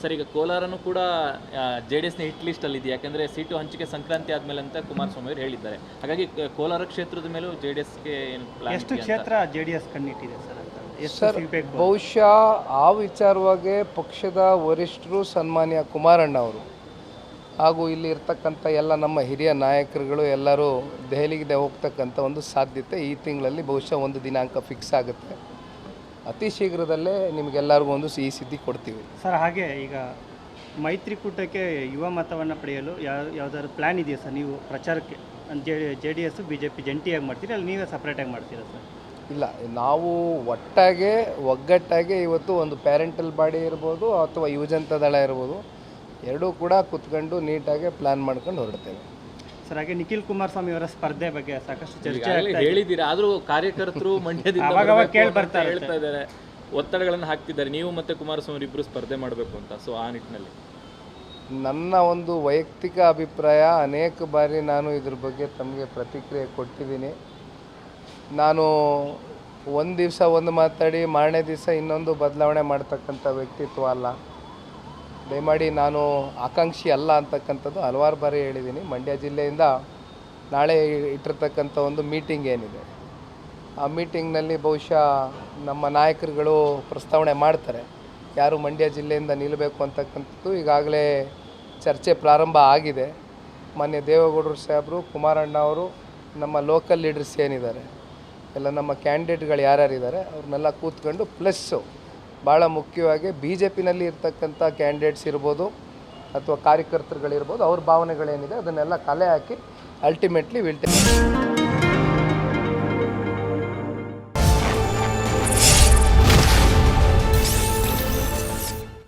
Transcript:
Sir ಈಗ ಕೋಲಾರನು ಕೂಡ ಜೆ ಡಿ ಎಸ್ನ ಹಿಟ್ ಲಿಸ್ಟ್ ಅಲ್ಲಿ ಇದೆ. ಯಾಕಂದ್ರೆ ಸೀಟು ಹಂಚಿಕೆ ಸಂಕ್ರಾಂತಿ ಆದಮೇಲೆ ಅಂತ ಕುಮಾರಸ್ವಾಮಿ ಅವರು ಹೇಳಿದ್ದಾರೆ. ಹಾಗಾಗಿ ಕೋಲಾರ ಕ್ಷೇತ್ರದ ಮೇಲೂ ಜೆ ಡಿ ಎಸ್ಗೆ ಏನು ಪ್ಲಾನ್ ಎಷ್ಟು ಕ್ಷೇತ್ರ ಜೆ ಡಿ ಎಸ್ ಕಣ್ಣಿಟ್ಟಿದೆ ಸರ್ ಸರ್ ಬಹುಶಃ ಆ ವಿಚಾರವಾಗಿ ಪಕ್ಷದ ವರಿಷ್ಠರು ಸನ್ಮಾನ್ಯ ಕುಮಾರಣ್ಣ ಅವರು ಹಾಗೂ ಇಲ್ಲಿ ಇರ್ತಕ್ಕಂಥ ಎಲ್ಲ ನಮ್ಮ ಹಿರಿಯ ನಾಯಕರುಗಳು ಎಲ್ಲರೂ ದೆಹಲಿಗೆ ಹೋಗ್ತಕ್ಕಂಥ ಒಂದು ಸಾಧ್ಯತೆ ಈ ತಿಂಗಳಲ್ಲಿ ಬಹುಶಃ ಒಂದು ದಿನಾಂಕ ಫಿಕ್ಸ್ ಆಗುತ್ತೆ. ಅತಿ ಶೀಘ್ರದಲ್ಲೇ ನಿಮಗೆಲ್ಲರಿಗೂ ಒಂದು ಸಿಹಿ ಸಿದ್ಧಿ ಕೊಡ್ತೀವಿ. ಸರ್ ಹಾಗೆ ಈಗ ಮೈತ್ರಿಕೂಟಕ್ಕೆ ಯುವ ಮತವನ್ನು ಪಡೆಯಲು ಯಾವ ಯಾವ್ದಾದ್ರು ಪ್ಲ್ಯಾನ್ ಇದೆಯಾ ಸರ್? ನೀವು ಪ್ರಚಾರಕ್ಕೆ J J D S B J P ಜಂಟಿಯಾಗಿ ಮಾಡ್ತೀರಾ ಅಲ್ಲಿ ನೀವೇ ಸಪ್ರೇಟಾಗಿ ಮಾಡ್ತೀರಾ ಸರ್? ಇಲ್ಲ ನಾವು ಒಟ್ಟಾಗೆ ಒಗ್ಗಟ್ಟಾಗೆ ಇವತ್ತು ಒಂದು ಪ್ಯಾರೆಂಟಲ್ ಬಾಡಿ ಇರ್ಬೋದು ಅಥವಾ ಯುವಜನತಾ ದಳ ಇರ್ಬೋದು. ಎರಡೂ ಕೂಡ ಕುತ್ಕೊಂಡು ನೀಟಾಗಿ ಪ್ಲ್ಯಾನ್ ಮಾಡ್ಕೊಂಡು ಹೊರಡ್ತೇವೆ. ಸರ್ ಹಾಗೆ ನಿಖಿಲ್ ಕುಮಾರಸ್ವಾಮಿ ಅವರ ಸ್ಪರ್ಧೆ ಬಗ್ಗೆ ಸಾಕಷ್ಟು ಚರ್ಚೆ ಈಗಾಗಲೇ ಆಗ್ತಾ ಇದೆ. ಹೇಳಿದ್ದೀರಾ ಆದ್ರೂ ಕಾರ್ಯಕರ್ತರು ಮಂಡ್ಯದಿಂದ ಅವಾಗ ಅವಾಗ ಬರ್ಬೇಕು ಕೇಳ್ ಅಂತ ಬರ್ತಾ ಇರುತ್ತೆ. ಹೇಳ್ತಾ ಇದ್ದಾರೆ. ಒತ್ತಡಗಳನ್ನು ಹಾಕ್ತಿದ್ದಾರೆ. ನೀವು ಮತ್ತೆ ಕುಮಾರಸ್ವಾಮಿ ಇಬ್ಬರು ಸ್ಪರ್ಧೆ ಮಾಡಬೇಕು ಅಂತ ಸೊ ಆ ನಿಟ್ಟಿನಲ್ಲಿ. ನನ್ನ ಒಂದು ವೈಯಕ್ತಿಕ ಅಭಿಪ್ರಾಯ ಅನೇಕ ಬಾರಿ ನಾನು ಇದ್ರ ಬಗ್ಗೆ ತಮಗೆ ಪ್ರತಿಕ್ರಿಯೆ ಕೊಟ್ಟಿದ್ದೀನಿ. ನಾನು ಒಂದು ದಿವಸ ಒಂದು ಮಾತಾಡಿ ಮಾರನೇ ದಿವಸ ಇನ್ನೊಂದು ಬದಲಾವಣೆ ಮಾಡ್ತಕ್ಕಂಥ ವ್ಯಕ್ತಿತ್ವ ಅಲ್ಲ. ದಯಮಾಡಿ ನಾನು ಆಕಾಂಕ್ಷಿ ಅಲ್ಲ ಅಂತಕ್ಕಂಥದ್ದು ಹಲವಾರು ಬಾರಿ ಹೇಳಿದ್ದೀನಿ. ಮಂಡ್ಯ ಜಿಲ್ಲೆಯಿಂದ ನಾಳೆ ಇಟ್ಟಿರ್ತಕ್ಕಂಥ ಒಂದು ಮೀಟಿಂಗ್ ಏನಿದೆ. ಆ ಮೀಟಿಂಗ್ನಲ್ಲಿ ಬಹುಶಃ ನಮ್ಮ ನಾಯಕರುಗಳು ಪ್ರಸ್ತಾವನೆ ಮಾಡ್ತಾರೆ. ಯಾರು ಮಂಡ್ಯ ಜಿಲ್ಲೆಯಿಂದ ನಿಲ್ಲಬೇಕು ಅಂತಕ್ಕಂಥದ್ದು ಈಗಾಗಲೇ ಚರ್ಚೆ ಪ್ರಾರಂಭ ಆಗಿದೆ. ಮಾನ್ಯ ದೇವೇಗೌಡರು ಸಾಹೇಬರು, ಕುಮಾರಣ್ಣ ಅವರು, ನಮ್ಮ ಲೋಕಲ್ ಲೀಡರ್ಸ್ ಏನಿದ್ದಾರೆ, ಎಲ್ಲ ನಮ್ಮ ಕ್ಯಾಂಡಿಡೇಟ್ಗಳು ಯಾರ್ಯಾರಿದ್ದಾರೆ, ಅವ್ರನ್ನೆಲ್ಲ ಕೂತ್ಕೊಂಡು ಪ್ಲಸ್ಸು ಭಾಳ ಮುಖ್ಯವಾಗಿ ಬಿ ಜೆ ಪಿನಲ್ಲಿ ಇರ್ತಕ್ಕಂಥ ಕ್ಯಾಂಡಿಡೇಟ್ಸ್ ಇರ್ಬೋದು ಅಥವಾ ಕಾರ್ಯಕರ್ತರುಗಳಿರ್ಬೋದು ಅವ್ರ ಭಾವನೆಗಳೇನಿದೆ ಅದನ್ನೆಲ್ಲ ಕಲೆ ಹಾಕಿ ಅಲ್ಟಿಮೇಟ್ಲಿ ವಿಲ್